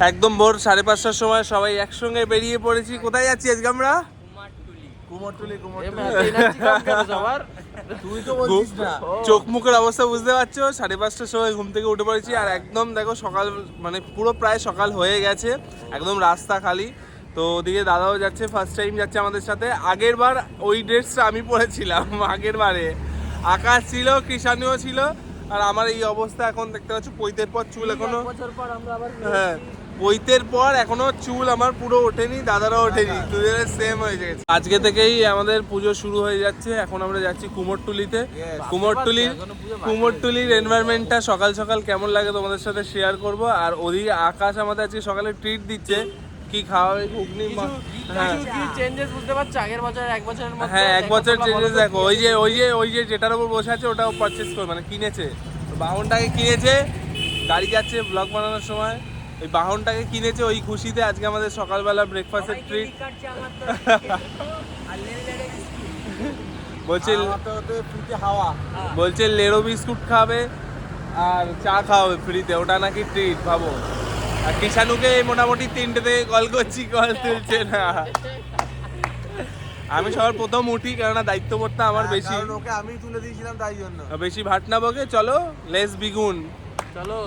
একদম ভোর সাড়ে পাঁচটার সময় সবাই একসঙ্গে বেরিয়ে পড়েছি। কোথায় যাচ্ছি আজকে আমরা? তুই তো বলছিস না। চোখ মুখের অবস্থা বুঝতে পারছ? সাড়ে পাঁচটার সময় ঘুম থেকে উঠে পড়েছি। আর একদম দেখো সকাল মানে পুরো প্রায় সকাল হয়ে গেছে। একদম রাস্তা খালি। তো ওদিকে দাদাও যাচ্ছে ফার্স্ট টাইম যাচ্ছে আমাদের সাথে। আগের বার ওই ড্রেসটা আমি পরেছিলাম আগের বারে। আকাশ ছিল কৃষাণীও ছিল। আর আমার এই অবস্থা এখন দেখতে পাচ্ছ পৈতের পর চুল এখনও বছর পর হ্যাঁ। পৈতের পর এখনও চুল আমার পুরো ওঠেনি দাদারও ওঠেনি দুজনের সেম হয়ে গেছে। আজকে থেকেই আমাদের পুজো শুরু হয়ে যাচ্ছে এখন আমরা যাচ্ছি কুমোরটুলিতে। কুমোরটুলির কুমোরটুলির এনভায়রনমেন্টটা সকাল সকাল কেমন লাগে তোমাদের সাথে শেয়ার করব। আর ওদিকে আকাশ আমাদের আজকে সকালে ট্রিট দিচ্ছে। কি খাওয়া খাওয়াবে ঘুগনি হ্যাঁ। কি চেঞ্জেস বুঝতে পারছ? আগের বছর এক বছরের মধ্যে হ্যাঁ এক বছর চেঞ্জেস দেখো। ওই যে ওই যে ওই যে যেটার উপর বসে আছে ওটাও পারচেস করে। মানে কিনেছে। বাহনটাকে কিনেছে। গাড়ি যাচ্ছে ব্লগ বানানোর সময়। ওই বাহনটাকে কিনেছে ওই খুশিতে আজকে আমাদের সকালবেলা ব্রেকফাস্টের ট্রিট বলছে হাওয়া। বলছে লেরো বিস্কুট খাবে আর চা খাওয়াবে ফ্রিতে ওটা নাকি ট্রিট ভাবো। আর কিষানুকে মোটামুটি তিনটে থেকে কল করছি কল তুলছে না। আমি সবার প্রথম উঠি কেননা দায়িত্ববোধটা আমার বেশি। ওকে আমি তুলে দিয়েছিলাম তাই জন্য। বেশি ভাট না বকে চলো লেস বিগুন চলো।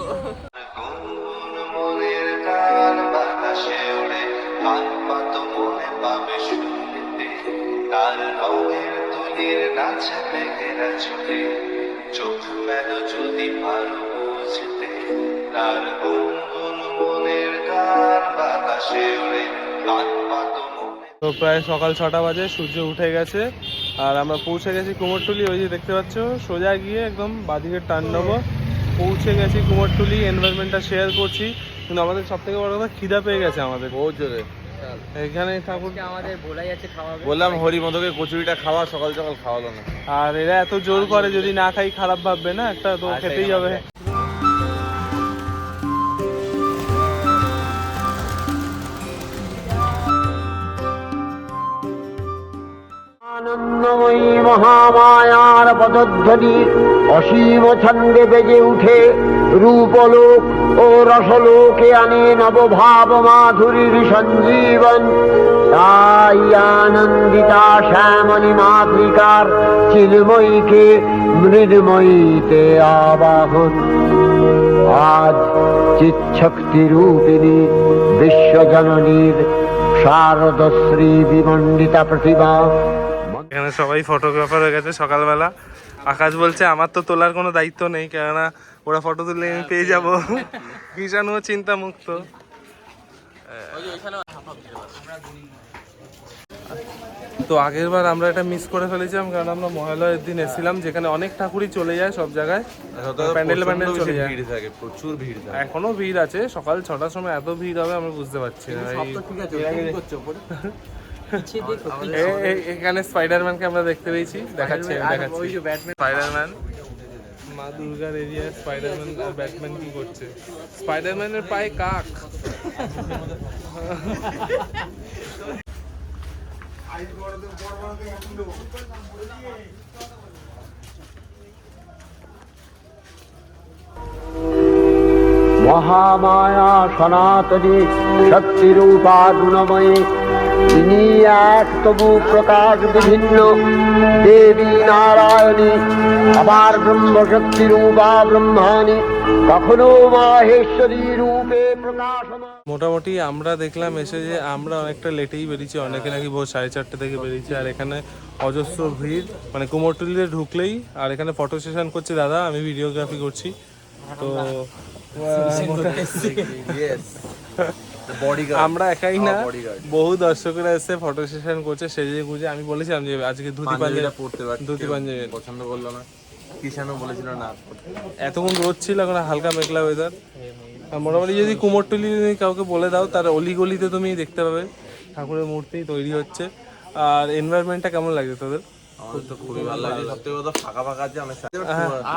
তো প্রায় সকাল ছটা বাজে, সূর্য উঠে গেছে। আর আমরা পৌঁছে গেছি কুমোরটুলি, ওই যে দেখতে পাচ্ছ, সোজা গিয়ে একদম বাদিকে টান নেব পৌঁছে গেছি কুমোরটুলি এনভায়রনমেন্টটা শেয়ার করছি। কিন্তু আমাদের সব থেকে বড় কথা খিদা পেয়ে গেছে আমাদের। বহুত জোরে। এখানে ঠাকুর আমাদের বলাই আছে খাওয়াবে। বললাম হরি মধুকে কচুরিটা খাওয়া সকাল সকাল খাওয়ালো না। আর এরা এত জোর করে যদি না খাই খারাপ ভাববে না? একটা তো খেতেই হবে। আনন্দময়ী মহামায়ার পদধ্বনি অসীম ছন্দে বেজে উঠে রূপলোক ও রসলোকে আনে নবভাব মাধুরীর সঞ্জীবন। তাই আনন্দিতা শ্যামণী মাতৃকার চিলময়ীকে মৃন্ময়ীতে আবাহন। আজ চিৎশক্তি রূপিণী বিশ্বজননীর শারদশ্রী বিমণ্ডিতা প্রতিভা এখানে সবাই ফটোগ্রাফার হয়ে গেছে সকালবেলা। আকাশ বলছে, আমার তো তোলার কোনো দায়িত্ব নেই, কেননা ওরা ফটো তুললে আমি পেয়ে যাব। কিষাণও চিন্তা মুক্ত তো আগের বার আমরা এটা মিস করে ফেলেছিলাম কারণ আমরা মহালয়ের দিন এসেছিলাম যেখানে অনেক ঠাকুরই চলে যায় সব জায়গায়। প্যান্ডেল প্যান্ডেল চলে যায়। ভিড় থাকে প্রচুর ভিড় থাকে। এখনও ভিড় আছে সকাল ছটার সময় এত ভিড় হবে আমরা বুঝতে পারছি না এখানে স্পাইডারম্যানকে আমরা দেখতে পেয়েছি দেখাচ্ছি দেখাচ্ছি। ওই যে ব্যাটম্যান স্পাইডারম্যান দুর্গার এরিয়া স্পাইডারম্যান আর ব্যাটম্যান কি করছে? স্পাইডারম্যানের পায়ে কাক। মহামায়া সনাতনী শক্তিরূপা গুণময়ী তিনি এক তবু প্রকাশ বিভিন্ন দেবী নারায়ণী আবার ব্রহ্মশক্তি রূপা ব্রহ্মাণী কখনো মাহেশ্বরী রূপে প্রকাশমান। মোটামুটি আমরা দেখলাম এসে যে আমরা অনেকটা লেটেই বেরিয়েছি অনেকে নাকি ভোর সাড়ে চারটে থেকে বেরিয়েছি আর এখানে অজস্র ভিড়। মানে কুমোরটুলিতে ঢুকলেই আর এখানে ফটো সেশন করছে দাদা আমি ভিডিওগ্রাফি করছি। তো আমরা একাই না বহু দর্শকরা এসে ফটো সেশন করছে সেজে গুজে। আমি বলেছিলাম যে আজকে ধুতি পাঞ্জাবি পড়তে পারছি ধুতি পাঞ্জাবি। পছন্দ করল না। কিষানও বলেছিল না এতক্ষণ রোদ ছিল এখন হালকা মেঘলা ওয়েদার মোটামুটি যদি কুমোরটুলি যদি কাউকে বলে দাও তার অলি গলিতে তুমি দেখতে পাবে। ঠাকুরের মূর্তি তৈরি হচ্ছে। আর এনভায়রনমেন্টটা কেমন লাগছে তোদের? আমাদের তো খুবই ভালো লাগছে। সত্যি কথা ফাঁকা ফাঁকা আছে অনেক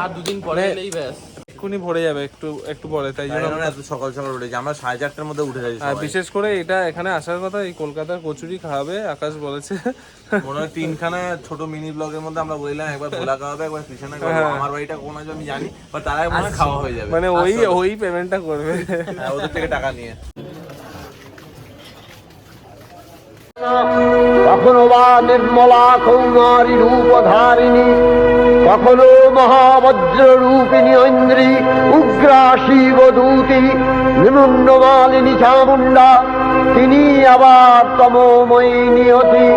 আর দুদিন পরে এলেই ব্যাস। এক্ষুনি ভরে যাবে একটু একটু পরে তাই জন্য আমরা এত সকাল সকাল উঠেছি। আমরা সাড়ে চারটার মধ্যে উঠে যাচ্ছি আর বিশেষ করে এটা এখানে আসার কথা এই কলকাতার কচুরি খাওয়াবে আকাশ বলেছে। মনে হয় তিনখানা ছোট মিনি ব্লগের মধ্যে আমরা বললাম একবার ভোলা খাওয়াবে একবার কৃষ্ণা খাওয়াবে। আমার বাড়িটা কোন আছে আমি জানি বা তারা মনে হয় খাওয়া হয়ে যাবে। মানে ওই ওই পেমেন্টটা করবে। হ্যাঁ, ওদের থেকে টাকা নিয়ে। কখনো বা নির্মলা কৌমারী রূপধারিণী, কখনো মহাবজ্র রূপিণী ঐন্দ্রী উগ্রা শিবদূতি নিমুন্নমালিনী চামুণ্ডা, তিনি আবার তমোময়ী নিয়তি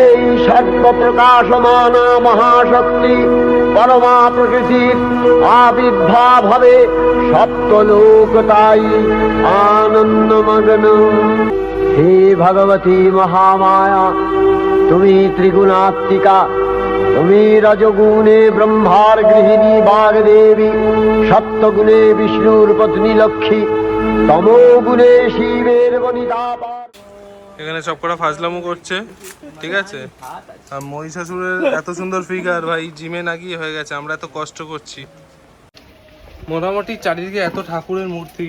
এই সর্বপ্রকাশমানা মহাশক্তি পরমা প্রকৃতির আবির্ভাব হবে সপ্তলোক তাই আনন্দমগ্ন। হে ভগবতী মহামায়া, তুমি ত্রিগুণাত্মিকা, তুমি রজগুণে ব্রহ্মার গৃহিণী বাগদেবী, সপ্তগুণে বিষ্ণুর পত্নী লক্ষ্মী, তমোগুণে শিবের বনিতা এখানে সব কটা ফাজলামো করছে, ঠিক আছে? আর মহিষাসুরের এত সুন্দর ফিগার ভাই, জিমে না গিয়ে হয়ে গেছে, আমরা এত কষ্ট করছি। মোটামুটি চারিদিকে এত ঠাকুরের মূর্তি,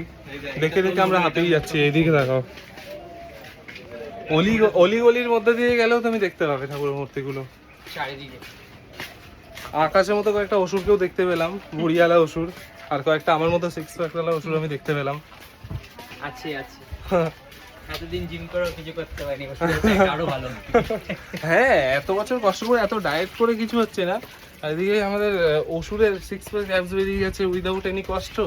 দেখে দেখে আমরা হাঁপিয়ে যাচ্ছি, এইদিকে দেখাও। অলি অলি গলির মধ্যে দিয়ে গেলেও তুমি দেখতে পাবে ঠাকুরের মূর্তিগুলো। চারিদিকে। আকাশের মতো কয়েকটা অসুরকেও দেখতে পেলাম বুড়িয়ালা অসুর আর কয়েকটা আমার মতো সিক্স প্যাকওয়ালা অসুর আমি দেখতে পেলাম। আছে আছে। এতদিন জিম করেও কিছু করতে পারিনি আরও ভালো। হ্যাঁ এত বছর কষ্ট করে এত ডায়েট করে কিছু হচ্ছে না। এদিকে আমাদের অসুরের সিক্স প্যাক অ্যাপস বেরিয়ে যাচ্ছে উইদাউট এনি কষ্ট।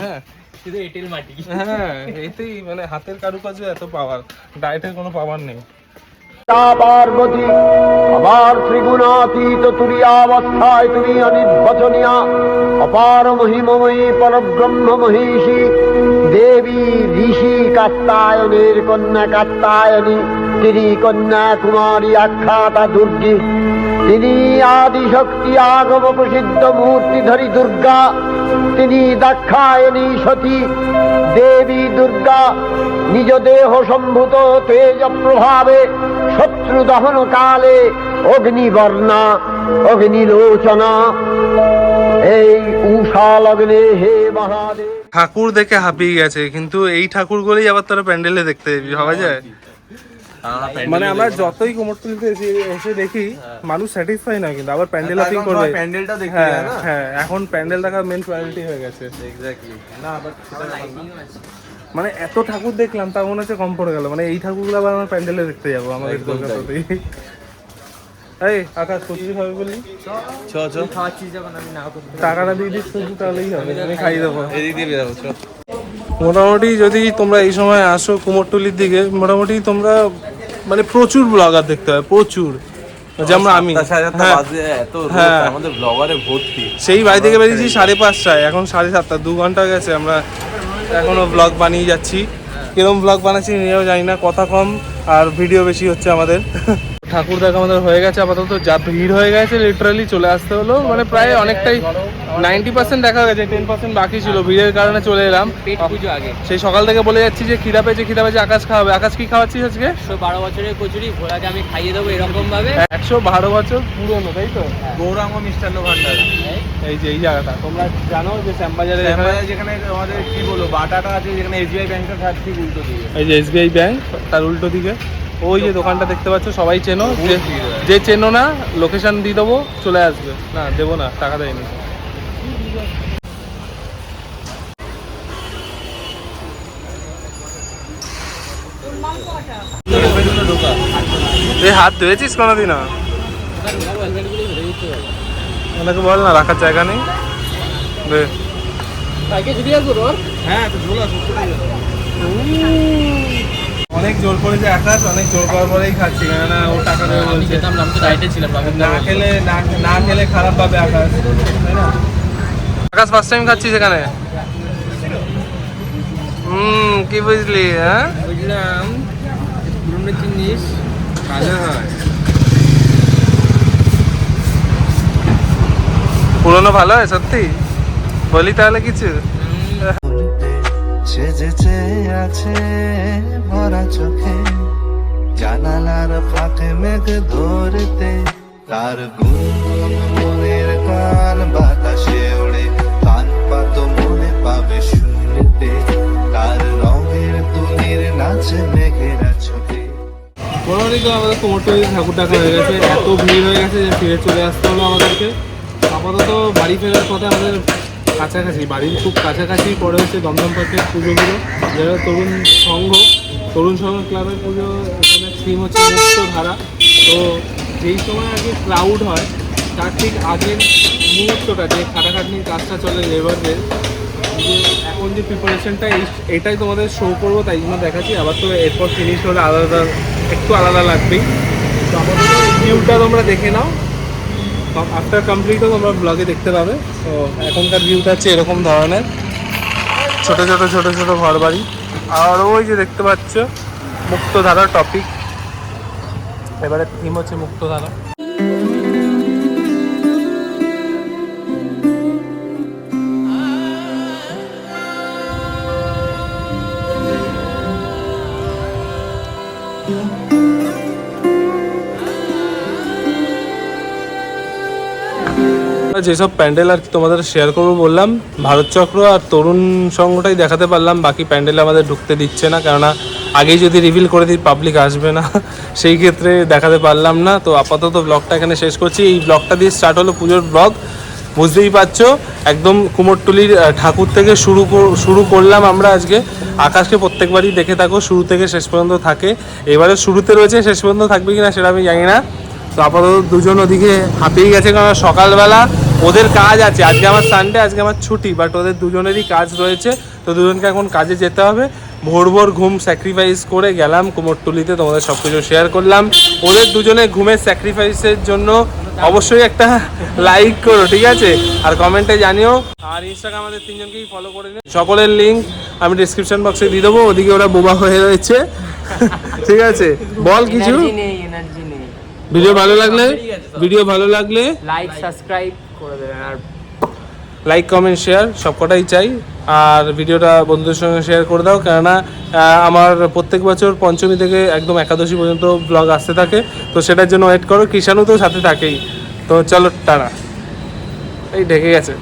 হ্যাঁ? শুধু এঁটেল মাটি। হ্যাঁ এতেই মানে হাতের কারুকাজে এত পাওয়ার ডায়েটের কোনো পাওয়ার নেই। পার্বতী আবার ত্রিগুণাতীত তুরিয়াবস্থায় তুমি অনির্বচনীয়া অপার মহিমময়ী পরব্রহ্ম মহিষী দেবী ঋষি কাত্তায়নের কন্যা কাত্তায়নী তিনি কন্যা কুমারী আখ্যাতা দুর্গী। তিনি আদিশক্তি আগম প্রসিদ্ধ মূর্তিধরী দুর্গা। তিনি দাক্ষায়ণী সতী, দেবী দুর্গা। নিজ দেহ সম্ভূত তেজ প্রভাবে শত্রু দহন কালে অগ্নিবর্ণা, অগ্নিলোচনা। এই উষা লগ্নে হে মহাদেব। ঠাকুর দেখে হাঁপিয়ে গেছে, কিন্তু এই ঠাকুরগুলোই আবার তারা প্যান্ডেলে দেখতে ভাবা যায়? মানে আমরা যতই কুমোরটুলিতে এসে এসে দেখি মানুষ স্যাটিসফাই না কিন্তু আবার প্যান্ডেল লাফিং করবে। প্যান্ডেলটা দেখতে হ্যাঁ না? হ্যাঁ এখন প্যান্ডেল দেখা মেন প্রায়োরিটি হয়ে গেছে। এক্স্যাক্টলি না বাট মানে এত ঠাকুর দেখলাম তার মনে হচ্ছে কম পড়ে গেল। মানে এই ঠাকুরগুলো আবার আমার প্যান্ডেলে দেখতে যাব আমাদের তাই। কলকাতাতেই। এই আকাশ কচুরি খাবে বললি? চ চ। টাকাটা দিয়ে দিস শুধু তাহলেই হবে। আমি খাইয়ে দেবো। এদিক দিয়ে বেরাবো মোটামুটি যদি তোমরা এই সময় আসো কুমোরটুলির দিকে মোটামুটি তোমরা মানে প্রচুর ব্লগার দেখতে হয় প্রচুর। যেমন আমি। হ্যাঁ বাজে এত রোদ, হ্যাঁ। আমাদের ব্লগারে ভর্তি। সেই বাড়ি থেকে বেরিয়েছি সাড়ে পাঁচটায় এখন সাড়ে সাতটা দু ঘণ্টা গেছে আমরা এখনও ব্লগ বানিয়ে যাচ্ছি। কিরম ব্লগ বানাচ্ছি নিজেও জানি না কথা কম আর ভিডিও বেশি হচ্ছে আমাদের। ঠাকুর দেখা আমাদের হয়ে গেছে আপাতত যা ভিড় হয়ে গেছে লিটারালি চলে আসতে হলো। মানে প্রায় অনেকটাই নাইনটি পার্সেন্ট দেখা গেছে টেন পার্সেন্ট বাকি ছিল ভিড়ের কারণে চলে এলাম। পেট পুজো আগে। সেই সকাল থেকে বলে যাচ্ছি যে খিদা পেয়েছে খিদা পেয়েছে আকাশ খাওয়াবে। আকাশ কি খাওয়াচ্ছিস আজকে? একশো বারো বছরের কচুরি ভোলাকে আমি খাইয়ে দেবো এরকম ভাবে একশো বারো বছর পুরনো তাই তো? গৌরাঙ্গ মিষ্টান্ন ভান্ডার। এই। যে এই জায়গাটা। তোমরা জানো যে শ্যামবাজারে যেখানে আমাদের কি বলব বাটাটা আছে যেখানে এসবিআই ব্যাংকের থার্ড ঠিক উল্টো দিকে। এই যে এসবিআই ব্যাংক তার উল্টো দিকে। ওই যে দোকানটা দেখতে পাচ্ছ সবাই চেনো। যে যে চেনো না লোকেশন দিয়ে দেবো চলে আসবে। না দেবো না টাকা দেয়নি। তুই হাত ধুয়েছিস কোনোদিনও? ওনাকে বল না রাখার জায়গা নেই? হ্যাঁ অনেক জোর করেছে আকাশ অনেক জোর করার পরেই খাচ্ছি কেননা ও টাকা দেবে বলছে। না তো ডায়েটে ছিলাম না খেলে না না খেলে খারাপ পাবে আকাশ তাই না? আকাশ ফার্স্ট টাইম খাচ্ছি সেখানে হুম কি বুঝলি হ্যাঁ? বুঝলাম পুরনো জিনিস হয়। পুরনো ভালো হয় সত্যি? বলি তাহলে কিছু? সেজেছে আছে ভরা চোখে। জানালার ফাঁকে মেঘ ধরতে তার গুনগুন তো আমাদের কোমরটুলি ঠাকুর টাকা হয়ে গেছে। এত ভিড় হয়ে গেছে যে ফিরে চলে আসতে হলো আমাদেরকে। আপাতত বাড়ি ফেরার পথে আমাদের কাছাকাছি, বাড়ির খুব কাছাকাছি পরে হচ্ছে দমদম পার্কের পুজোগুলো যেটা তরুণ সংঘ তরুণ সংঘ ক্লাবের পুজো এখানে থিম হচ্ছে মুক্ত ধারা। তো যেই সময় আগে ক্রাউড হয়, তার ঠিক আগের মুহূর্তটা, যে খাটাখাটনির কাজটা চলে লেবারদের এখন যে প্রিপারেশনটা এটাই তোমাদের শো করব, তাই জন্য দেখাচ্ছি। আবার তো এরপর ফিনিশ হলে আলাদা একটু আলাদা লাগবেই। ভিউটা তোমরা দেখে নাও। আফটার কমপ্লিটও তোমরা ব্লগে দেখতে পাবে। তো এখনকার ভিউটা হচ্ছে এরকম ধরনের। ছোট ছোট ছোট ছোট ঘর বাড়ি। আর ওই যে দেখতে পাচ্ছ মুক্তধারা টপিক এবারে থিম হচ্ছে মুক্তধারা। যেসব প্যান্ডেল আর কি তোমাদের শেয়ার করব বললাম, ভারত চক্র আর তরুণ সংঘটাই দেখাতে পারলাম, বাকি প্যান্ডেলে আমাদের ঢুকতে দিচ্ছে না, কেননা আগেই যদি রিভিল করে দিই পাবলিক আসবে না, সেই ক্ষেত্রে দেখাতে পারলাম না। তো আপাতত ব্লগটা এখানে শেষ করছি। এই ব্লগটা দিয়ে স্টার্ট হলো পুজোর ব্লগ বুঝতেই পারছ, একদম কুমোরটুলির ঠাকুর থেকে শুরু শুরু করলাম আমরা আজকে। আকাশকে প্রত্যেকবারই দেখে থাকো, শুরু থেকে শেষ পর্যন্ত থাকে। এবারে শুরুতে রয়েছে, শেষ পর্যন্ত থাকবে কিনা সেটা আমি জানি না। তো আপাতত দুজন ওদিকে হাঁপিয়ে গেছে, কারণ সকালবেলা ওদের কাজ আছে। আজকে আমার সানডে আজকে আমার ছুটি বাট ওদের দুজনেরই কাজ রয়েছে। তো দুজনকে এখন কাজে যেতে হবে। ভোর ভোর ঘুম স্যাক্রিফাইস করে গেলাম কুমোরটুলিতে তোমাদের সব কিছু শেয়ার করলাম। ওদের দুজনে ঘুমের স্যাক্রিফাইসের জন্য অবশ্যই একটা লাইক করো ঠিক আছে? আর কমেন্টে জানিও। আর ইনস্টাগ্রাম আমাদের তিনজনকেই ফলো করে নিও। সকলের লিঙ্ক আমি ডিসক্রিপশন বক্সে দিয়ে দেবো ওদিকে ওরা বোবা হয়ে রয়েছে। ঠিক আছে? বল কিছু। ভিডিও ভালো লাগলে? ভিডিও ভালো লাগলে? লাইক সাবস্ক্রাইব করে দেবেন। আর লাইক কমেন্ট শেয়ার সবকটাই চাই। আর ভিডিওটা বন্ধুদের সঙ্গে শেয়ার করে দাও। কেননা আমার প্রত্যেক বছর পঞ্চমী থেকে একদম একাদশী পর্যন্ত ব্লগ আসতে থাকে। তো সেটার জন্য ওয়েট করো। কিষাণু তো সাথে থাকেই। তো চলো টানা এই ঢেকে গেছে।